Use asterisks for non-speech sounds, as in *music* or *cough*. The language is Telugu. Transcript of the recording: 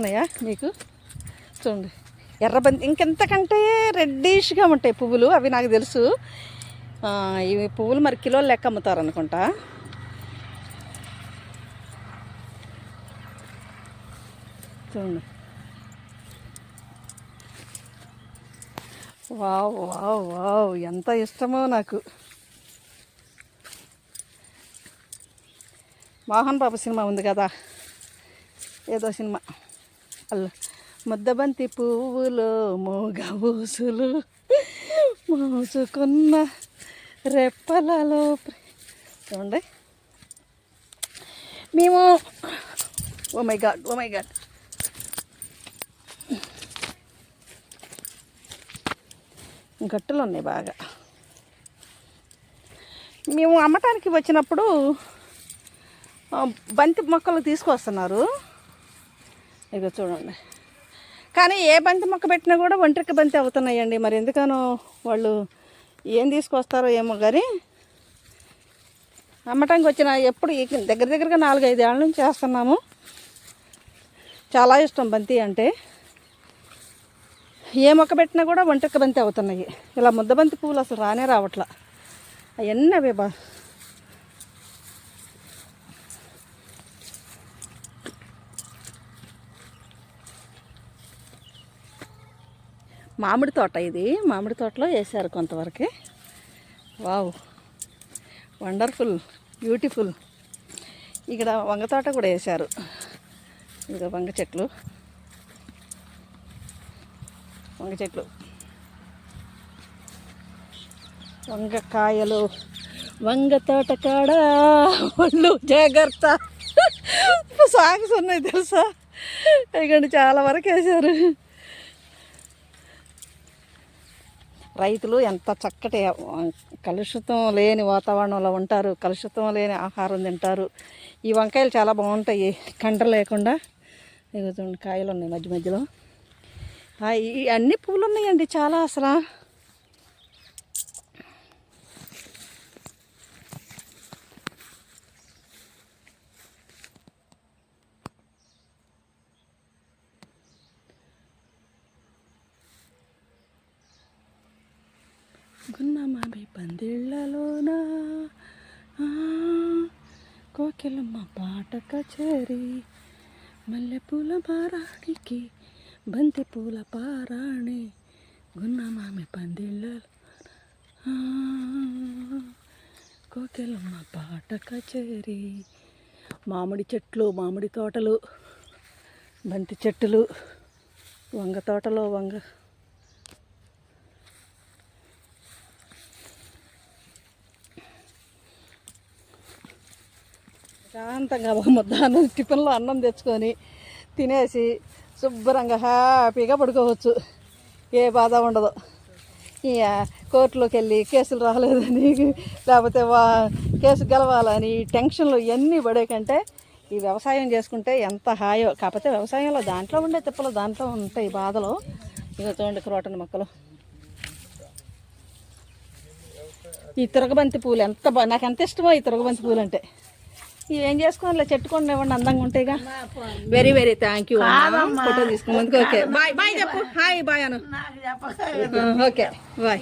కనిపిస్తున్నాయా మీకు? చూడండి. ఎర్రబంతి ఇంకెంతకంటే రెడ్డిష్గా ఉంటాయి పువ్వులు అవి నాకు తెలుసు. ఇవి పువ్వులు మరి కిలో లెక్క అమ్ముతారు అనుకుంటా. చూడండి. వావ్ వావ్ వావ్ ఎంత ఇష్టమో నాకు. మోహన్ బాబు సినిమా ఉంది కదా. ఏదో సినిమా. అల్లా ముద్దబంతి పువ్వులు మూగ ఊసులు మోసుకున్న రెప్పలలో చూడండి. మేము oh oh my god oh oh my god గట్టులు ఉన్నాయి బాగా. మేము అమ్మటానికి వచ్చినప్పుడు బంతి మొక్కలు తీసుకొస్తున్నారు. ఇక చూడండి. కానీ ఏ బంతి మొక్క పెట్టినా కూడా ఒంటరికి బంతి అవుతున్నాయండి. మరి ఎందుకనో వాళ్ళు ఏం తీసుకొస్తారో ఏమో కానీ అమ్మటానికి వచ్చిన ఎప్పుడు ఈ దగ్గర దగ్గరగా నాలుగైదు ఏళ్ళ నుంచి చేస్తున్నాము. చాలా ఇష్టం బంతి అంటే. ఏ మొక్క పెట్టినా కూడా ఒంటరికి బంతి అవుతున్నాయి. ఇలా ముద్దబంతి పువ్వులు అసలు రానే రావట్లా. అవన్నీ అవే బా మామిడి తోట ఇది. మామిడి తోటలో వేసారు కొంతవరకు. వావ్. Wonderful beautiful. ఇక్కడ వంగ తోట కూడా వేశారు. ఇక వంగ చెట్లు. వంగ చెట్లు. వంగకాయలు వంగ తోట కాడ? ఒళ్ళు జాగ్రత్త. *laughs* సాంగ్స్ ఉన్నాయి తెలుసా? ఇక్కడ చాలా వరకు వేశారు. రైతులు ఎంత చక్కటి కలుషితం లేని వాతావరణంలో ఉంటారు కలుషితం లేని ఆహారం తింటారు. ఈ వంకాయలు చాలా బాగుంటాయి కండ లేకుండా. కాయలు ఉన్నాయి మధ్య మధ్యలో. అన్ని పూలు ఉన్నాయండి చాలా అసలు. గున్నమామి పందిళ్ళలోన? ఆ, కోకిలమ్మ పాట కచేరి మల్లెపూల పారాణికి బంతి పూల పారాణి గున్నమామి పందిళ్ళలో ఆ, కోకిలమ్మ పాట కచేరి మామిడి చెట్లు మామిడి తోటలు బంతి చెట్టులు వంగ తోటలో వంగ శాంతంగా ఒక ముద్ద టిఫిన్లో అన్నం తెచ్చుకొని తినేసి శుభ్రంగా హ్యాపీగా పడుకోవచ్చు. ఏ బాధ ఉండదు. ఇక కోర్టులోకి వెళ్ళి కేసులు రాలేదని లేకపోతే వా కేసు గెలవాలని ఈ టెన్షన్లు ఇవన్నీ పడే కంటే ఈ వ్యవసాయం చేసుకుంటే ఎంత హాయో. కాకపోతే వ్యవసాయంలో దాంట్లో ఉండే తిప్పలు దాంట్లో ఉంటాయి బాధలు. ఇక చూడండి క్రోటన్ మొక్కలు. ఈ తిరగబంతి పూలు ఎంత బా నాకు ఎంత ఇష్టమో ఈ తిరగబంతి పూలు అంటే ఏం చేసుకోవాలి చెట్టుకొని ఇవ్వండి అందంగా ఉంటాయిగా. Very very thank you photo తీసుకున్నందుకు ఓకే. బాయ్ బాయ్ చెప్పు. Hi bye Anu okay bye